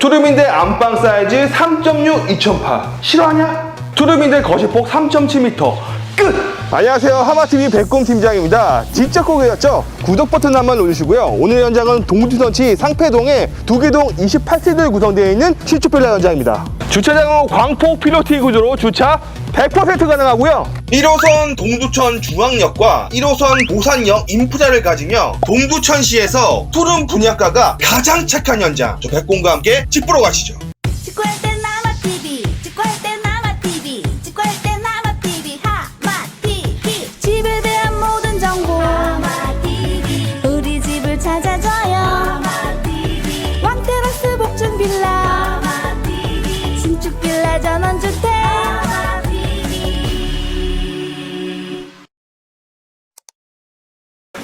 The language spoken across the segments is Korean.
투룸인데 안방 사이즈 3.6 2008 싫어하냐? 투룸인데 거실폭 3.7m 끝! 안녕하세요 하마TV 백곰 팀장입니다 진짜 고객였죠? 구독 버튼 한번 눌러주시고요 오늘 현장은 동부투선치 상패동에 두개동 28세대로 구성되어 있는 실주필라 현장입니다 주차장은 광폭 필로티 구조로 주차 100% 가능하고요. 1호선 동두천 중앙역과 1호선 보산역 인프라를 가지며 동두천시에서 푸른 분양가가 가장 착한 현장. 저 백공과 함께 집보러 가시죠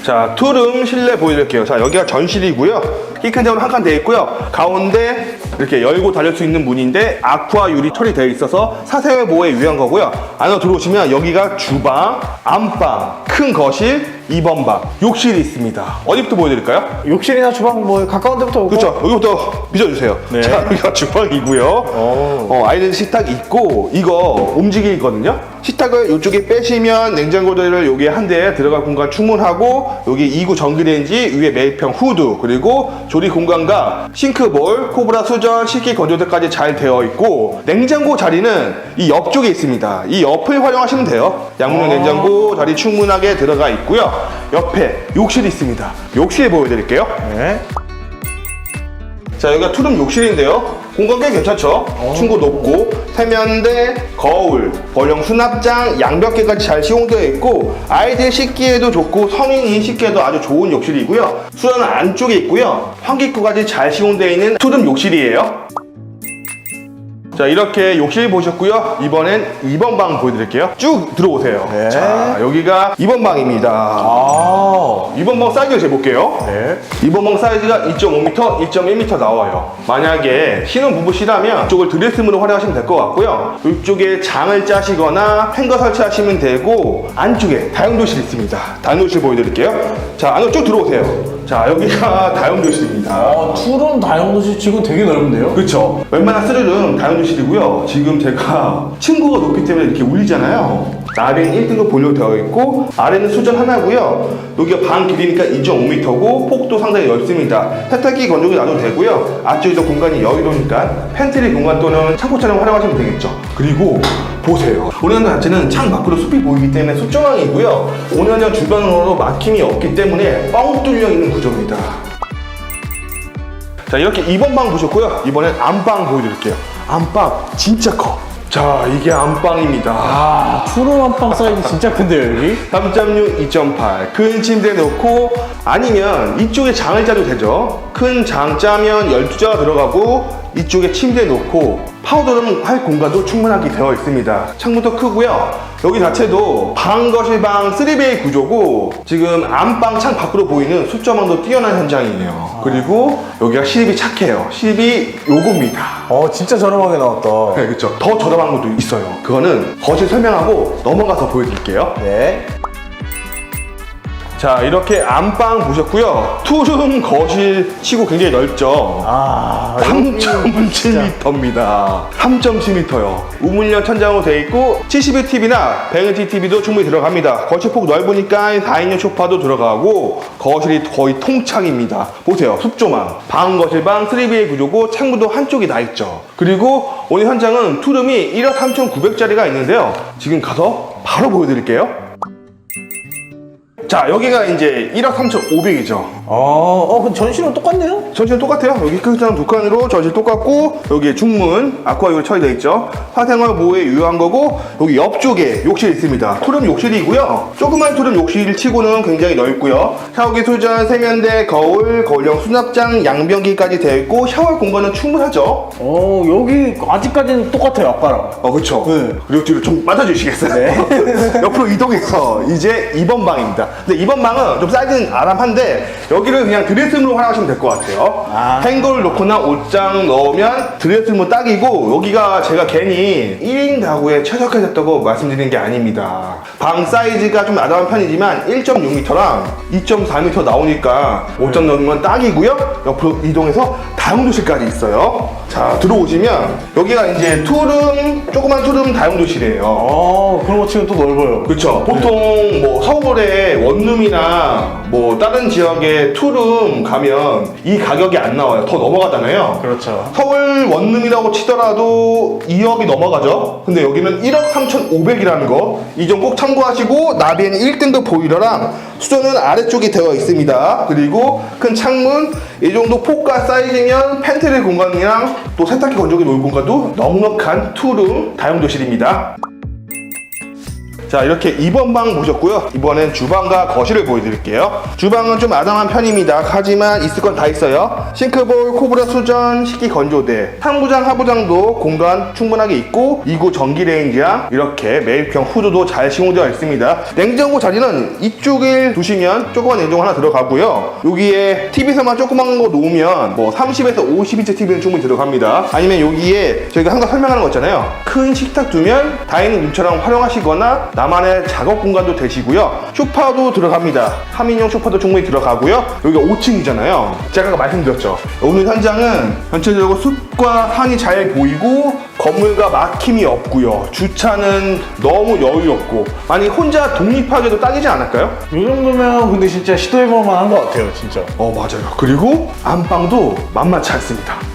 자, 투룸 실내 보여드릴게요. 자, 여기가 전실이고요. 키큰 장으로 한칸 되어 있고요. 가운데 이렇게 열고 닫을 수 있는 문인데 아쿠아 유리 처리 되어 있어서 사생활 보호에 유의한 거고요. 안으로 들어오시면 여기가 주방, 안방, 큰 거실, 2번 방, 욕실이 있습니다. 어디부터 보여드릴까요? 욕실이나 주방 뭐 가까운 데부터 오고 그렇죠. 여기부터 빚어주세요. 네. 자, 여기가 주방이고요. 어, 아이들 식탁 있고 이거 움직이거든요. 식탁을 이쪽에 빼시면 냉장고들을 여기 한 대에 들어갈 공간 충분하고 여기 2구 전기레인지 위에 매립형 후드 그리고 조리 공간과 싱크볼, 코브라 수전, 식기 건조대까지 잘 되어 있고 냉장고 자리는 이 옆쪽에 있습니다. 이 옆을 활용하시면 돼요. 양문형 냉장고 자리 충분하게 들어가 있고요. 옆에 욕실이 있습니다. 욕실 보여드릴게요. 네. 자 여기가 투룸 욕실인데요. 공간 꽤 괜찮죠? 층고 높고 세면대 거울 벌령 수납장 양벽개까지 잘 시공되어 있고 아이들 씻기에도 좋고 성인이 씻기에도 아주 좋은 욕실이고요. 수전은 안쪽에 있고요. 환기구까지 잘 시공되어 있는 투룸 욕실이에요 자 이렇게 욕실 보셨고요 이번엔 2번 방 보여드릴게요 쭉 들어오세요 네. 자 여기가 2번 방입니다 아. 2번 방 사이즈 재볼게요 네. 이번 방 사이즈가 2.5m, 1.1m 나와요. 만약에 신혼부부시라면 이쪽을 드레스룸으로 활용하시면 될 것 같고요. 이쪽에 장을 짜시거나 행거 설치하시면 되고 안쪽에 다용도실 있습니다. 다용도실 보여드릴게요. 자, 안으로 쭉 들어오세요. 자, 여기가 다용도실입니다. 아, 투룸 다용도실 지금 되게 넓은데요? 그렇죠. 웬만한 쓰르륵 다용도실이고요. 지금 제가 층고가 높기 때문에 이렇게 울리잖아요. 아래는 1등급 보일러 되어 있고 아래는 수전 하나고요. 여기가 방 길이니까 2.5m고 폭도 상당히 넓습니다. 세탁기 건조기 놔도 되고요. 앞쪽에도 공간이 여유로우니까 팬트리 공간 또는 창고 촬영 활용하시면 되겠죠. 그리고 보세요. 오늘 자체는 창 밖으로 숲이 보이기 때문에 숲조망이고요. 오늘 주변으로 막힘이 없기 때문에 뻥 뚫려 있는 구조입니다. 자 이렇게 2번 방 보셨고요 이번엔 안방 보여드릴게요 안방 진짜 커 자 이게 안방입니다 아, 투룸 한방 사이즈 진짜 큰데요, 여기? 3.6, 2.8. 큰 침대 놓고 아니면 이쪽에 장을 짜도 되죠. 큰 장 짜면 12자가 들어가고 이쪽에 침대 놓고 파우더룸 할 공간도 충분하게 되어 있습니다. 창문도 크고요. 여기 자체도 방, 거실, 방 3베이 구조고 지금 안방 창 밖으로 보이는 숫자망도 뛰어난 현장이에요. 그리고 여기가 시립이 착해요. 시립이 요겁니다. 어, 진짜 저렴하게 나왔다. 네, 그렇죠. 더 저렴한 것도 있어요. 그거는 거실 설명하고 넘어가서 보여드릴게요. 네. 자 이렇게 안방 보셨고요. 투룸 거실 치고 굉장히 넓죠? 아, 여기 진짜. 3.7m입니다. 3.7m요. 우물형 천장으로 되어 있고 72TV나 120TV도 충분히 들어갑니다. 거실폭 넓으니까 4인용 소파도 들어가고 거실이 거의 통창입니다. 보세요. 숲조망. 방 거실방 3BA 구조고 창문도 한쪽이 나 있죠. 그리고 오늘 현장은 투룸이 1억 3,900짜리가 있는데요. 지금 가서 바로 보여드릴게요 자 여기가 이제 1억 3,500이죠 아, 어, 그 전실은 똑같네요? 전실 똑같아요 여기 크기장 두 칸으로 전실 똑같고 여기 중문 아쿠아유리 처리되어 있죠 사생활 보호에 유효한 거고 여기 옆쪽에 욕실 있습니다 투룸 욕실이고요 조그만 투룸 욕실 치고는 굉장히 넓고요 샤워기 수전 세면대 거울 거울형 수납장 양변기까지 되어 있고 샤워 공간은 충분하죠 어, 여기 아직까지는 똑같아요, 아까랑. 어 그렇죠 네. 그리고 뒤로 좀 맞아주시겠어요? 네. 옆으로 이동해서 이제 2번 방입니다 근데 2번 방은 좀 사이즈는 아람한데 여기를 그냥 드레스룸으로 활용하시면 될 것 같아요 아. 행거를 놓거나 옷장 넣으면 드레스룸은 딱이고 여기가 제가 괜히 1인 가구에 최적화됐다고 말씀드리는 게 아닙니다 방 사이즈가 좀 아담한 편이지만 1.6m랑 2.4m 나오니까 옷장 넣으면 딱이고요 옆으로 이동해서 다용도실까지 있어요 자 들어오시면 여기가 이제 투룸 조그만 투룸 다용도실이에요. 어 그런 거 치면 또 넓어요. 그렇죠. 보통 뭐 서울의 원룸이나 뭐 다른 지역의 투룸 가면 이 가격이 안 나와요. 더 넘어가잖아요. 그렇죠. 서울 원룸이라고 치더라도 2억이 넘어가죠. 근데 여기는 1억 3,500이라는 거. 이 점 꼭 참고하시고 나비에는 1등급 보일러랑 수조는 아래쪽에 되어 있습니다. 그리고 큰 창문, 이 정도 폭과 사이즈면 팬트리 공간이랑 또 세탁기 건조기 놓을 공간도 넉넉한 투룸 다용도실입니다. 자 이렇게 2번 방 보셨고요. 이번엔 주방과 거실을 보여드릴게요. 주방은 좀 아담한 편입니다. 하지만 있을 건 다 있어요. 싱크볼, 코브라 수전, 식기 건조대 상부장, 하부장도 공간 충분하게 있고 2구 전기레인지랑 이렇게 매입형 후드도 잘 시공되어 있습니다. 냉장고 자리는 이쪽에 두시면 조그만 냉장고 하나 들어가고요. 여기에 TV에서만 조그만 거 놓으면 뭐 30에서 50인치 TV는 충분히 들어갑니다. 아니면 여기에 저희가 항상 설명하는 거 있잖아요. 큰 식탁 두면 다이닝 룸처럼 활용하시거나 나만의 작업 공간도 되시고요. 쇼파도 들어갑니다. 3인용 쇼파도 충분히 들어가고요. 여기가 5층이잖아요. 제가 아까 말씀드렸죠. 오늘 현장은 전체적으로 숲과 산이 잘 보이고 건물과 막힘이 없고요. 주차는 너무 여유롭고 만약 혼자 독립하기도 딱이지 않을까요? 이 정도면 근데 진짜 시도해볼 만한 것 같아요, 진짜. 어 맞아요. 그리고 안방도 만만치 않습니다.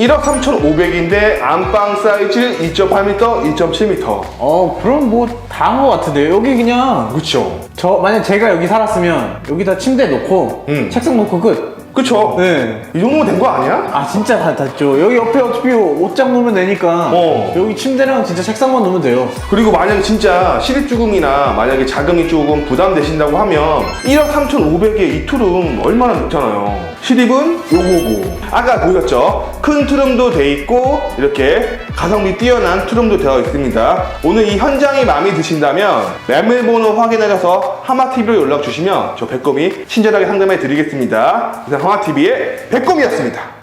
1억 3,500인데 안방 사이즈 2.8m, 2.7m. 어 그럼 뭐 다한 것 같은데요. 여기 그냥 그쵸? 저 만약 제가 여기 살았으면 여기다 침대 놓고 음. 책상 놓고 끝. 그쵸? 네. 이 정도면 된 거 아니야? 아 진짜 다 닿죠. 여기 옆에 어차피 옷장 놓으면 되니까 어. 여기 침대랑 진짜 책상만 놓으면 돼요. 그리고 만약에 진짜 실입주금이나 만약에 자금이 조금 부담되신다고 하면 1억 3,500에 이 투룸 얼마나 좋잖아요. 실입은 요거고. 아까 보셨죠? 큰 투룸도 돼 있고 이렇게 가성비 뛰어난 투룸도 되어 있습니다. 오늘 이 현장이 마음에 드신다면 매물 번호 확인하셔서 하마TV로 연락 주시면 저 백검이 친절하게 상담해 드리겠습니다. 이상 하마TV의 백검이었습니다.